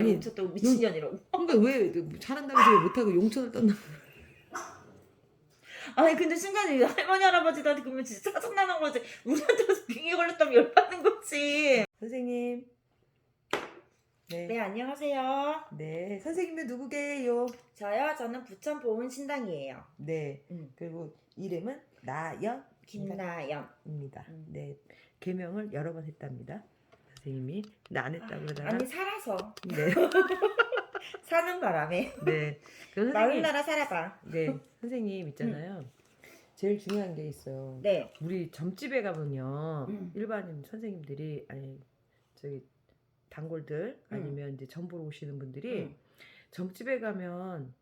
아니, 훔쳤다고 미친년이라고. 그러니까 왜왜 못하고 용천을 떴나? 아니 근데 순간에 할머니 할아버지들한테 그러면 진짜 짜증나는 거지. 우리한테 와서 빙의 걸렸다면 열받는 거지. 선생님. 네. 네 안녕하세요. 네. 선생님은 누구게요? 저요 저는 부천 보훈 신당이에요. 네. 음. 그리고 이름은 나연입니다. 김나연. 음. 네. 개명을 여러 번 했답니다. 선생님이 나안 했다고 그러다가 아니 살아서 네. 사는 바람에 네. 그 마을 선생님, 나라 살아봐. 네. 선생님 있잖아요. 제일 중요한 게 있어요. 네. 우리 점집에 가면요. 음. 일반인 선생님들이 아니 저기 단골들 음. 아니면 이제 점 보러 오시는 분들이 음. 점집에 가면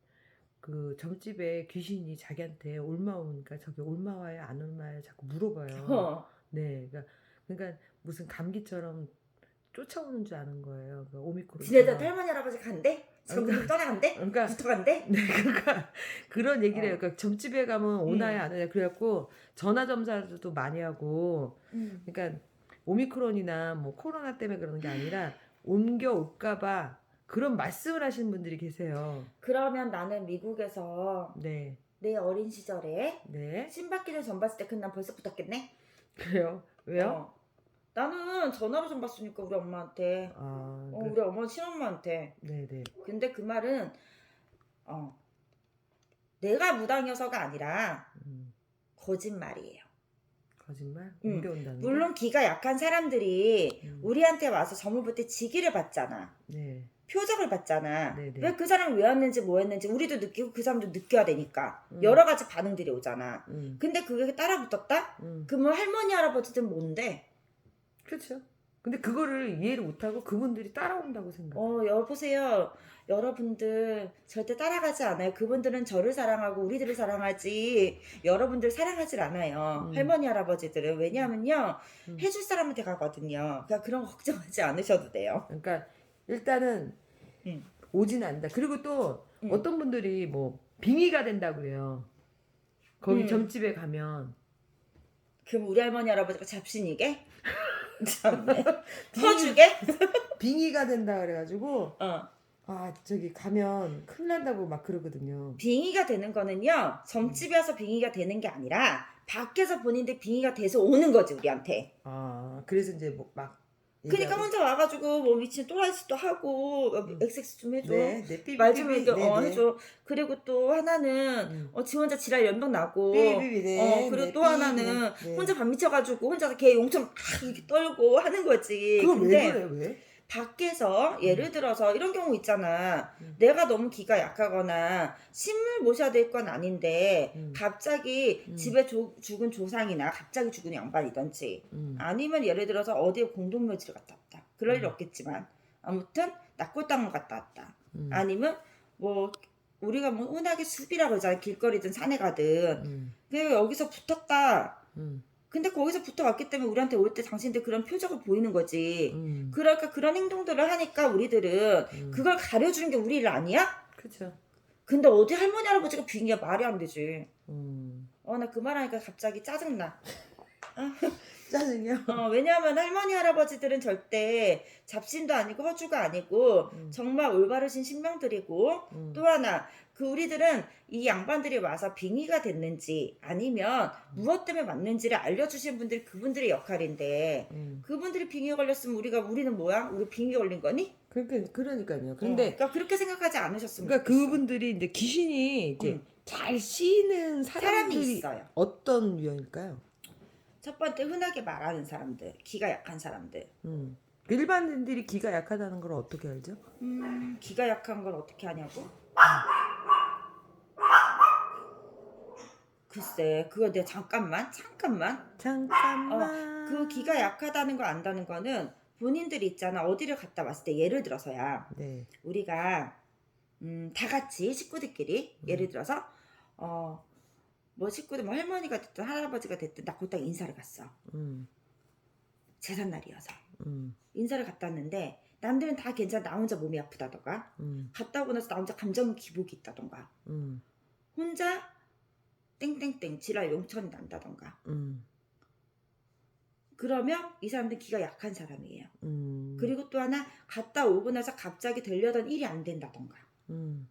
그 점집에 귀신이 자기한테 올마오니까 저기 올마와요 안 올마와요 자꾸 물어봐요. 어. 네, 그러니까 그러니까 무슨 감기처럼 쫓아오는 줄 아는 거예요. 그 오미크론. 지네들 할머니 할아버지 간대? 지금 그러니까- 떠나간대? 그러니까 붙어간대? 네, 그러니까 그런 얘기를 해요. 어. 그러니까 점집에 가면 오나요 음. 안 오나요? 그래갖고 전화 점사도 많이 하고 음. 그러니까 오미크론이나 뭐 코로나 때문에 그러는 게 아니라 옮겨 올까봐 그런 말씀을 하시는 분들이 계세요. 그러면 나는 미국에서 네, 내 어린 시절에 네, 신받기를 전 봤을 때 그난 벌써 붙었겠네? 그래요. 왜요? 어. 나는 전화로 좀 봤으니까 우리 엄마한테. 아, 어, 그, 우리 엄마 친엄마한테. 네, 네, 근데 그 말은 어 내가 무당이어서가 아니라 음, 거짓말이에요. 거짓말? 음, 옮겨온다는 게? 물론 기가 약한 사람들이 음, 우리한테 와서 점을 볼 때 지기를 받잖아. 네, 표적을 받잖아. 네네. 왜 그 사람이 왜 왔는지 뭐 했는지 우리도 느끼고 그 사람도 느껴야 되니까. 음. 여러 가지 반응들이 오잖아. 음, 근데 그게 따라 붙었다? 음, 그러면 할머니 할아버지들은 뭔데? 그렇죠. 근데 그거를 이해를 못하고 그분들이 따라온다고 생각. 어, 여보세요. 여러분들 절대 따라가지 않아요. 그분들은 저를 사랑하고 우리들을 사랑하지 여러분들 사랑하질 않아요. 음. 할머니 할아버지들은 왜냐하면요 음. 해줄 사람한테 가거든요. 그러니까 그런 거 걱정하지 않으셔도 돼요. 그러니까 일단은 음. 오진 않는다. 그리고 또 음. 어떤 분들이 뭐 빙의가 된다 그래요. 거기 음. 점집에 가면 그럼 우리 할머니 할아버지가 잡신이게? 참네. 터주게? 빙의가 된다 그래가지고 어. 아 저기 가면 큰일 난다고 막 그러거든요. 빙의가 되는 거는요 점집에 와서 빙의가 되는 게 아니라 밖에서 본인들 빙의가 돼서 오는 거지 우리한테. 아 그래서 이제 뭐 막 그러니까 혼자 와가지고 뭐 미친 또라이짓도 하고 어, 음. XX 좀 해줘 네, 네, 삐삐, 말 좀 삐 삐, 해줘 네, 어, 네. 해줘 그리고 또 하나는 음. 어, 지 혼자 지랄 연병 나고 삐삐, 네, 어 그리고 네, 또 삐, 하나는 네. 혼자 밥 미쳐가지고 혼자 걔 용천 막 이렇게 떨고 하는 거지 그걸 근데 왜 그래 왜? 밖에서 예를 들어서 이런 경우 있잖아 음. 내가 너무 기가 약하거나 신물 모셔야 될 건 아닌데 음. 갑자기 음. 집에 조- 죽은 조상이나 갑자기 죽은 양반이든지 음. 아니면 예를 들어서 어디에 공동묘지를 갔다 왔다. 그럴 일 음. 없겠지만 아무튼 낙골당을 갔다 왔다. 음. 아니면 뭐 우리가 뭐 흔하게 숲이라고 그러잖아. 길거리든 산에 가든. 음. 그냥 여기서 붙었다. 음. 근데 거기서 붙어왔기 때문에 우리한테 올 때 당신들 그런 표적을 보이는 거지. 음. 그러니까 그런 행동들을 하니까 우리들은 음. 그걸 가려주는 게 우리 일 아니야? 그죠. 근데 어디 할머니 할아버지가 빙의야 말이 안 되지. 음. 어 나 그 말하니까 갑자기 짜증나. 짜증이요. 어, 왜냐하면 할머니 할아버지들은 절대 잡신도 아니고 허주가 아니고 음. 정말 올바르신 신명들이고 음. 또 하나 그 우리들은 이 양반들이 와서 빙의가 됐는지 아니면 무엇 때문에 왔는지를 알려주신 분들이 그분들의 역할인데 음. 그분들이 빙의 걸렸으면 우리가 우리는 뭐야? 우리 빙의 걸린 거니? 그러니까 그러니까요. 어, 근데 그러니까 그렇게 생각하지 않으셨으면 그러니까. 그분들이 이제 귀신이 이제 음. 잘 씌는 사람이 사람들이 있어요. 어떤 유형일까요? 첫 번째 흔하게 말하는 사람들, 기가 약한 사람들. 음. 그 일반인들이 기가 약하다는 걸 어떻게 알죠? 음, 기가 약한 걸 어떻게 하냐고? 글쎄, 그거 내가 잠깐만, 잠깐만. 잠깐만. 그 기가 약하다는 걸 안다는 거는 본인들이 있잖아. 어디를 갔다 왔을 때 예를 들어서야 네. 우리가 음, 다 같이 식구들끼리 음. 예를 들어서 어, 뭐 식구들 뭐 할머니가 됐든 할아버지가 됐든 나 그때 인사를 갔어. 음. 재산 날이어서 음. 인사를 갔다 왔는데 남들은 다 괜찮아 나 혼자 몸이 아프다던가 음. 갔다 오고 나서 나 혼자 감정 기복이 있다던가 음. 혼자 땡땡땡 지랄 용천이 난다던가 음. 그러면 이 사람들 기가 약한 사람이에요. 음. 그리고 또 하나 갔다 오고 나서 갑자기 되려던 일이 안 된다던가. 음,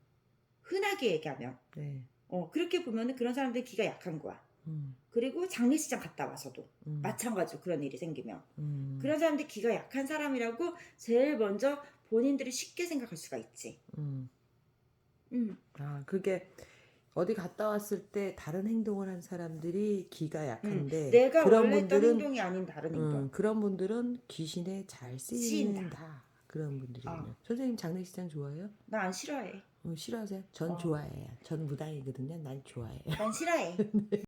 흔하게 얘기하면 네. 어 그렇게 보면은 그런 사람들 기가 약한 거야. 음, 그리고 장례식장 갔다 와서도 음, 마찬가지로 그런 일이 생기면 음, 그런 사람들 기가 약한 사람이라고 제일 먼저 본인들이 쉽게 생각할 수가 있지. 음. 음, 아, 그게 어디 갔다 왔을 때 다른 행동을 한 사람들이 기가 약한데 음. 내가 그런 원래 했던 분들은 행동이 아닌 다른 행동. 음, 그런 분들은 귀신에 잘 쓰인다. 쓰인다. 그런 분들이군요. 어. 선생님 장례식장 좋아해요? 나 안 싫어해. 어, 싫어하세요? 전 어. 좋아해요. 전 무당이거든요. 난 좋아해요. 난 싫어해.